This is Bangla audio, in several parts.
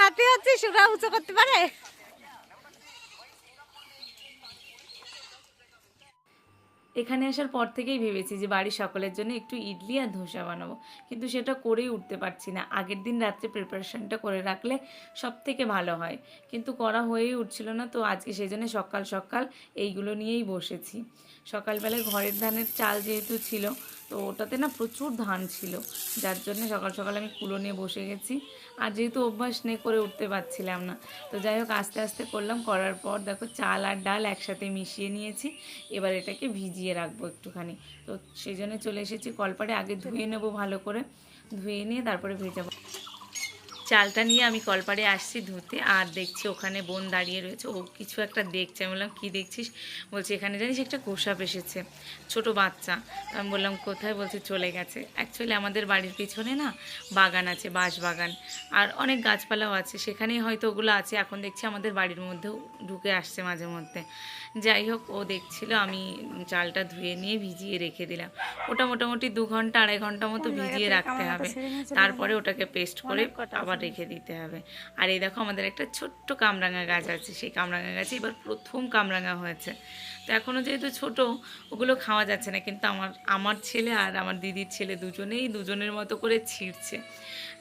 হাতে হচ্ছে সুরা উঁচু করতে পারে। এখানে আসার পর থেকেই ভেবেছি যে বাড়ির সকলের জন্য একটু ইডলি আর ধোসা বানাবো, কিন্তু সেটা করেই উঠতে পারছি না। আগের দিন রাত্রে প্রিপারেশনটা করে রাখলে সব থেকে ভালো হয়। কিন্তু করা হয়েই উঠছিল না, তো আজকে সেই জন্য সকাল সকাল এইগুলো নিয়েই বসেছি। সকালবেলায় ঘরের ধানের চাল যেহেতু ছিল তো ওটাতে না প্রচুর ধান ছিল, যার জন্য সকাল সকাল আমি কুলো নিয়ে বসে গেছি। আর যেহেতু অভ্যাস নেই করে উঠতে পারছিলাম না, তো যাই হোক আস্তে আস্তে করলাম, করার পর দেখো চাল আর ডাল একসাথে মিশিয়ে নিয়েছি, এবার এটাকে ভিজিয়ে রাখব একটুখানি। তো সেই জন্য চলে এসেছি কলপারে আগে ধুয়ে নেব ভালো করে, ধুয়ে নিয়ে তারপরে ভেজাবো। চালটা নিয়ে আমি কলপাড়ে আসছি ধুতে আর দেখছি ওখানে বোন দাঁড়িয়ে রয়েছে। ও কিছু একটা দেখছে। আমি বললাম কী দেখছিস? বলছি এখানে জানিস একটা কোষাপ এসেছে ছোট বাচ্চা। আমি বললাম কোথায়? বলছে চলে গেছে। অ্যাকচুয়ালি আমাদের বাড়ির পিছনে না বাগান আছে বাঁশ বাগান আর অনেক গাছপালাও আছে সেখানেই হয়তো ওগুলো আছে। এখন দেখছি আমাদের বাড়ির মধ্যেও ঢুকে আসছে মাঝে মধ্যে। যাই হোক ও দেখছিল আমি চালটা ধুয়ে নিয়ে ভিজিয়ে রেখে দিলাম। ওটা মোটামুটি দু ঘণ্টা আড়াই ঘণ্টা মতো ভিজিয়ে রাখতে হবে। তারপরে ওটাকে পেস্ট করে আবার রেখে দিতে হবে। আর এই দেখো আমাদের একটা ছোট্ট কামরাঙা গাছ আছে, সেই কামরাঙা গাছে এবার প্রথম কামরাঙা হয়েছে। তো এখনও যেহেতু ছোট, ওগুলো খাওয়া যাচ্ছে না, কিন্তু আমার আমার ছেলে আর আমার দিদির ছেলে দুজনেই দুজনের মতো করে ছিঁড়ছে।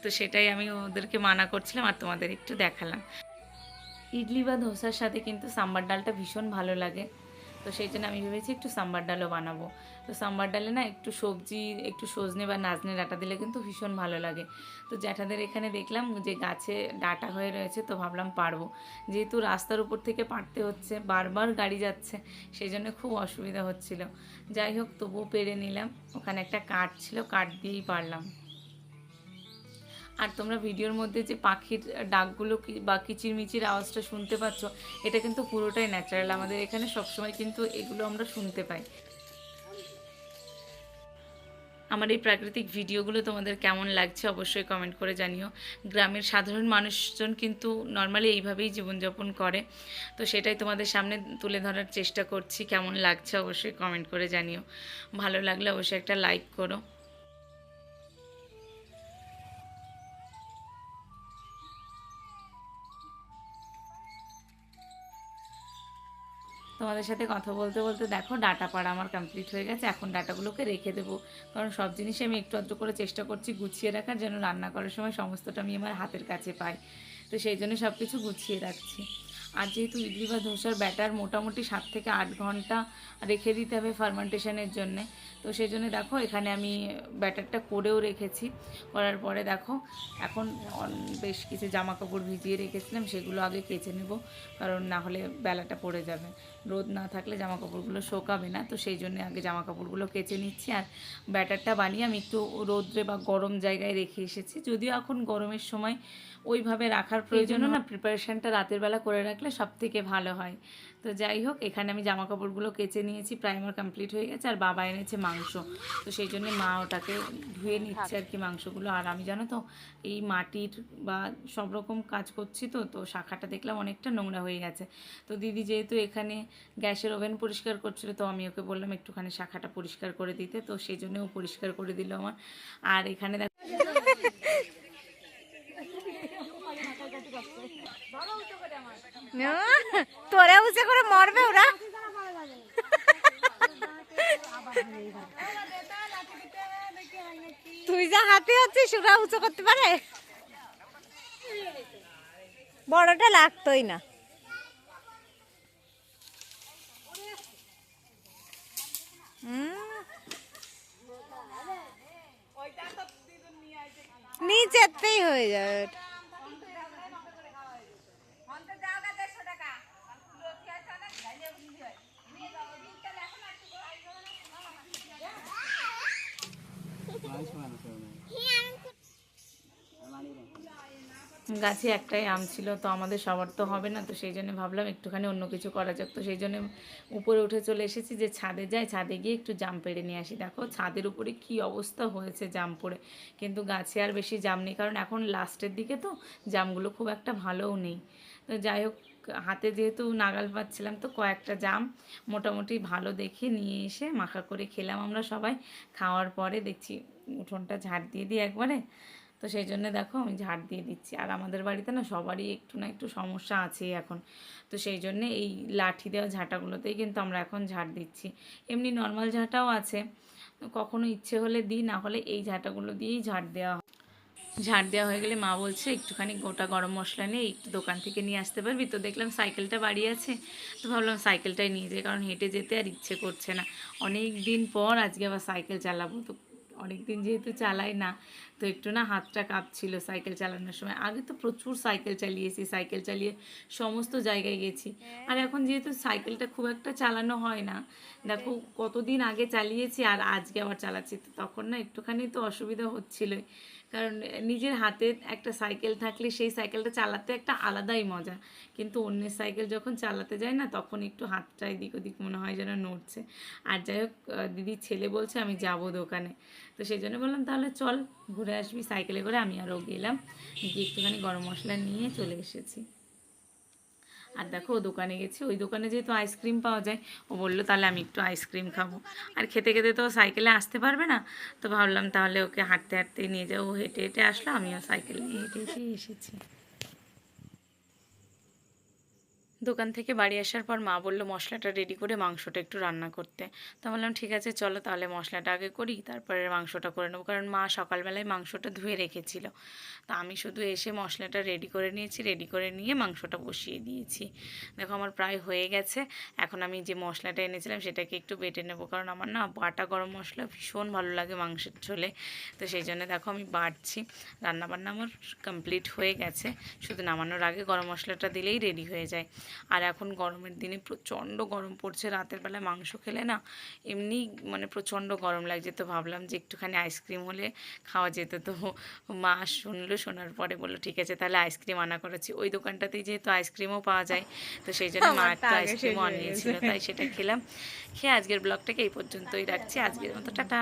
তো সেটাই আমি ওদেরকে মানা করছিলাম আর তোমাদের একটু দেখালাম। ইডলি বা ধোসার সাথে কিন্তু সাম্বার ডালটা ভীষণ ভালো লাগে। তো সেই জন্য আমি ভেবেছি একটু সাম্বার ডালও বানাবো। তো সাম্বার ডালে না একটু সবজি, একটু সজনে বা নাজনে ডাটা দিলে কিন্তু ভীষণ ভালো লাগে। তো জ্যাঠাদের এখানে দেখলাম যে গাছে ডাটা হয়ে রয়েছে, তো ভাবলাম পারব। যেহেতু রাস্তার উপর থেকে পারতে হচ্ছে, বারবার গাড়ি যাচ্ছে, সেই জন্য খুব অসুবিধা হচ্ছিল। যাই হোক, তবুও পেরে নিলাম। ওখানে একটা কাঠ ছিল, কাঠ দিয়েই পারলাম। আর তোমরা ভিডিওর মধ্যে যে পাখির ডাকগুলো বা কিচিরমিচির আওয়াজটা শুনতে পাচ্ছ, এটা কিন্তু পুরোটাই ন্যাচারাল আমাদের এখানে সবসময় কিন্তু এগুলো আমরা শুনতে পাই। আমার এই প্রাকৃতিক ভিডিওগুলো তোমাদের কেমন লাগছে অবশ্যই কমেন্ট করে জানিও। গ্রামের সাধারণ মানুষজন কিন্তু নর্মালি এইভাবেই জীবনযাপন করে। তো সেটাই তোমাদের সামনে তুলে ধরার চেষ্টা করছি। কেমন লাগছে অবশ্যই কমেন্ট করে জানিও। ভালো লাগলে অবশ্যই একটা লাইক করো। তোমাদের সাথে কথা বলতে বলতে দেখো ডাটা পাড়া আমার কমপ্লিট হয়ে গেছে, এখন ডাটাগুলোকে রেখে দেবো। কারণ সব জিনিসই আমি একটু আধটু করে চেষ্টা করছি গুছিয়ে রাখার যেন রান্না করার সময় সমস্তটা আমি আমার হাতের কাছে পাই। তো সেই জন্য সব কিছু গুছিয়ে রাখছি। আর যেহেতু ইডলি বা ধোসার ব্যাটার মোটামুটি সাত থেকে আট ঘণ্টা রেখে দিতে হবে ফার্মেন্টেশনের জন্যে। তো সেই জন্য দেখো এখানে আমি ব্যাটারটা করেও রেখেছি। করার পরে দেখো এখন বেশ কিছু জামা কাপড় ভিজিয়ে রেখেছিলাম সেগুলো আগে কেচে নেব কারণ না হলে বেলাটা পড়ে যাবে। রোদ না থাকলে জামা কাপড়গুলো শোকাবে না তো সেই জন্য আগে জামা কাপড়গুলো কেচে নিচ্ছি। আর ব্যাটারটা বানিয়ে আমি একটু রোদ্রে বা গরম জায়গায় রেখে এসেছি। যদিও এখন গরমের সময় ওইভাবে রাখার প্রয়োজনও না প্রিপারেশানটা রাতের বেলা করে রাখলে সব থেকে ভালো হয়। তো যাই হোক, এখানে আমি জামা কাপড়গুলো কেচে নিয়েছি প্রাইমার কমপ্লিট হয়ে গেছে, আর বাবা এনেছে মাংস। তো সেই জন্য মা ওটাকে ধুয়ে নিচ্ছে আর কি মাংসগুলো। আর আমি জানো তো, এই মাটির বা সব রকম কাজ করছি তো তো শাখাটা দেখলাম অনেকটা নোংরা হয়ে গেছে। তো দিদি যেহেতু এখানে গ্যাসের ওভেন পরিষ্কার করছিল, তো আমি ওকে বললাম একটুখানি শাখাটা পরিষ্কার করে দিতে। তো সেই জন্য ও পরিষ্কার করে দিল আমার। আর এখানে দেখ না, তোরা উঁচে করে মরবে ওরা। তুই যা হাতে হচ্ছে সুরা উঁচু করতে পারে? বড়টা লাগতোই না। হুম। নিচেতেই হয়ে যাবে গাছে একটাই আম ছিল, তো আমাদের সবার তো হবে না, তো সেই জন্য ভাবলাম একটুখানি অন্য কিছু করা যাক। তো সেই জন্য উপরে উঠে চলে এসেছি যে ছাদে যাই, ছাদে গিয়ে একটু জাম পেড়ে নিয়ে আসি। দেখো ছাদের উপরে কি অবস্থা হয়েছে জাম পড়ে, কিন্তু গাছে আর বেশি জাম নেই, কারণ এখন লাস্টের দিকে তো জামগুলো খুব একটা ভালোও নেই। তো যাই হোক, হাতে যেহেতু নাগাল পাচ্ছিলাম, তো কয়েকটা জাম মোটামুটি ভালো দেখে নিয়ে এসে মাখা করে খেলাম আমরা সবাই। খাওয়ার পরে দেখছি উঠোনটা ঝাড় দিয়ে দিই একবারে। তো সেই জন্য দেখো আমি ঝাড় দিয়ে দিচ্ছি। আর আমাদের বাড়িতে না সবারই একটু না একটু সমস্যা আছেই এখন। তো সেই জন্যে এই লাঠি দেওয়া ঝাঁটাগুলোতেই কিন্তু আমরা এখন ঝাড় দিচ্ছি। এমনি নর্মাল ঝাঁটাও আছে। কখনো ইচ্ছে হলে দিই, না হলে এই ঝাঁটাগুলো দিয়েই ঝাড় দেওয়া ঝাড় দেওয়া হয়ে গেলে মা বলছে, একটুখানি গোটা গরম মশলা নিয়ে একটু দোকান থেকে নিয়ে আসতে পারবি? তো দেখলাম সাইকেলটা বাড়ি আছে। তো ভাবলাম সাইকেলটাই নিয়ে যাই, কারণ হেঁটে যেতে আর ইচ্ছে করছে না। অনেক দিন পর আজকে আবার সাইকেল চালাবো। তো অনেক দিন যেহেতু চালাই না তো একটু না হাতটা কাঁপছিল সাইকেল চালানোর সময়। আগে তো প্রচুর সাইকেল চালিয়েছি সাইকেল চালিয়ে সমস্ত জায়গায় গেছি। আর এখন যেহেতু সাইকেলটা খুব একটা চালানো হয় না দেখো কতদিন আগে চালিয়েছি আর আজকে আবার চালাচ্ছি তো তখন না একটুখানি তো অসুবিধা হচ্ছিলোই। কারণ নিজের হাতে একটা সাইকেল থাকলে সেই সাইকেলটা চালাতে একটা আলাদাই মজা। কিন্তু অন্যের সাইকেল যখন চালাতে যায় না তখন একটু হাতটা এদিক ওদিক মনে হয় যেন নড়ছে। আর যাই হোক দিদির ছেলে বলছে আমি যাব দোকানে। তো সেই জন্য বললাম, তাহলে চল, ঘুরে আসবি। সাইকেলে করে আমি আরও গেলাম। গিয়ে একটুখানি গরম মশলা নিয়ে চলে এসেছি। আর দেখো, ও দোকানে গেছি। ওই দোকানে যেহেতু আইসক্রিম পাওয়া যায়, ও বলল, তাহলে আমি একটু আইসক্রিম খাব। আর খেতে খেতে তো সাইকেলে আসতে পারবে না। তো ভাবলাম, তাহলে ওকে হাঁটতে হাঁটতে নিয়ে যাব। ও হেঁটে হেঁটে আসলো, আমিও সাইকেল নিয়ে হেঁটে হেঁটে এসেছি। দোকান থেকে বাড়ি আসার পর মা বলল, মশলাটা রেডি করে মাংসটা একটু রান্না করতে। তো বললাম, ঠিক আছে, চলো তাহলে মশলাটা আগে করি, তারপরে মাংসটা করে নেব। কারণ মা সকালবেলায় মাংসটা ধুয়ে রেখেছিল। তা আমি শুধু এসে মশলাটা রেডি করে নিয়েছি রেডি করে নিয়ে মাংসটা বসিয়ে দিয়েছি। দেখো, আমার প্রায় হয়ে গেছে। এখন আমি যে মশলাটা এনেছিলাম, সেটাকে একটু বেটে নেব। কারণ আমার না বাটা গরম মশলা ভীষণ ভালো লাগে মাংসের ঝোলে। তো সেই জন্য দেখো, আমি বাটছি। রান্নাবান্না আমার কমপ্লিট হয়ে গেছে। শুধু নামানোর আগে গরম মশলাটা দিলেই রেডি হয়ে যায়। আর এখন গরমের দিনে প্রচণ্ড গরম পড়ছে রাতের বেলায় মাংস খেলে না এমনি মানে প্রচণ্ড গরম লাগছে। তো ভাবলাম যে একটুখানি আইসক্রিম হলে খাওয়া যেত। তো মা শুনলো শোনার পরে বলল ঠিক আছে তাহলে আইসক্রিম আনা করেছি। ওই দোকানটাতেই যেহেতু আইসক্রিমও পাওয়া যায় তো সেই জন্য মা একটা আইসক্রিমও আনিয়েছিল তাই সেটা খেলাম। খেয়ে আজকের ব্লগটাকে এই পর্যন্তই রাখছি। আজকের মতো টাটা।